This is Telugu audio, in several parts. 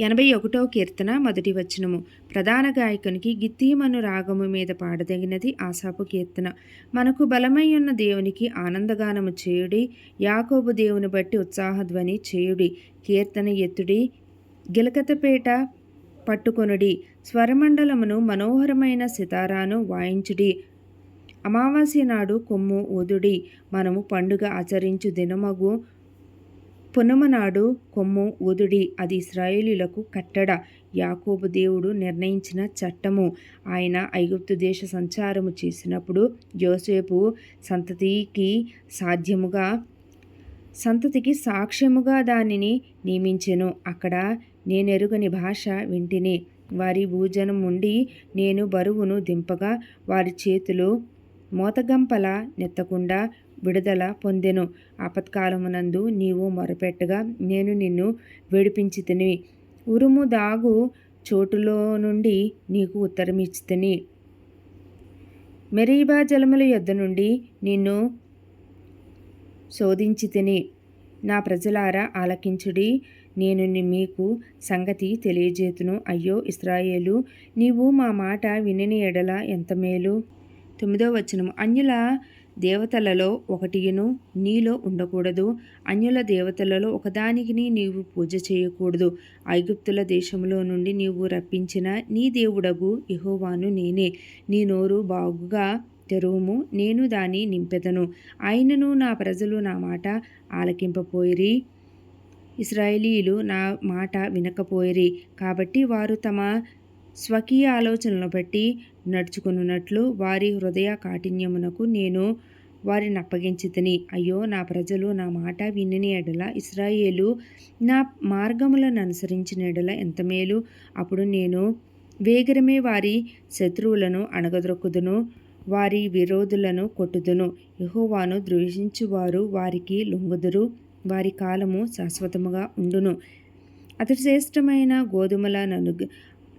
ఎనభై ఒకటో కీర్తన మొదటి వచనము. ప్రధాన గాయకునికి గిత్తీమను రాగము మీద పాడదగినది ఆశాపు కీర్తన. మనకు బలమై ఉన్న దేవునికి ఆనందగానము చేయుడి యాకోబు దేవుని బట్టి ఉత్సాహధ్వని చేయుడి కీర్తన ఎత్తుడి గిలకతపేట పట్టుకొనుడి స్వరమండలమును మనోహరమైన సితారాను వాయించుడి. అమావాస్య నాడు కొమ్ము ఊదుడి మనము పండుగ ఆచరించు దినమగు పునమనాడు కొమ్ము ఉదుడి అది ఇస్రాయేలీలకు కట్టడ. యాకోబు దేవుడు నిర్ణయించిన చట్టము. ఆయన ఐగుప్తు దేశ సంచారము చేసినప్పుడు యోసేపు సంతతికి సాధ్యముగా సంతతికి సాక్ష్యముగా దానిని నియమించెను. అక్కడ నేనెరుగని భాష వింటిని. వారి భూజనం ఉండి నేను బరువును దింపగా వారి చేతులు మోతగంపల నెత్తకుండా విడుదల పొందెను. ఆపత్కాలమునందు నీవు మొరపెట్టగా నేను నిన్ను విడిపించి తిని ఉరుము దాగు చోటులో నుండి నీకు ఉత్తరమిచ్చితిని మెరీబా జలముల యొద్ద నుండి నిన్ను శోధించి తిని. నా ప్రజలారా ఆలకించుడి నేను మీకు సంగతి తెలియజేతును. అయ్యో ఇస్రాయేలు నీవు మా మాట వినని ఎడల ఎంత మేలు? తొమ్మిదో వచనం అన్యుల దేవతలలో ఒకటియును నీలో ఉండకూడదు. అన్యుల దేవతలలో ఒకదానికి నీవు పూజ చేయకూడదు. ఐగుప్తుల దేశంలో నుండి నీవు రప్పించిన నీ దేవుడగు యహోవాను నేనే. నీ నోరు బాగుగా తెరువుము. నేను దాన్ని నింపెదను. ఆయనను నా ప్రజలు నా మాట ఆలకింపపోయిరి. ఇస్రాయేలీలు నా మాట వినకపోయిరి. కాబట్టి వారు తమ స్వకీయ ఆలోచనలను బట్టి నడుచుకున్నట్లు వారి హృదయ కాఠిన్యమునకు నేను వారిని అప్పగించితిని. అయ్యో నా ప్రజలు నా మాట వినని ఎడల ఇస్రాయేలు నా మార్గములను అనుసరించిన ఎడల ఎంత మేలు. అప్పుడు నేను వేగరమే వారి శత్రువులను అణగదొక్కుదును వారి విరోధులను కొట్టుదును. యహోవాను ద్వేషించువారు వారికి లొంగుదురు వారి కాలము శాశ్వతముగా ఉండును. అతి శ్రేష్టమైన గోధుమల నను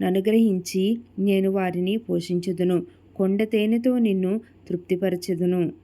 అనుగ్రహించి నేను వారిని పోషించుదును. కొండ తేనెతో నిన్ను తృప్తిపరచెదను.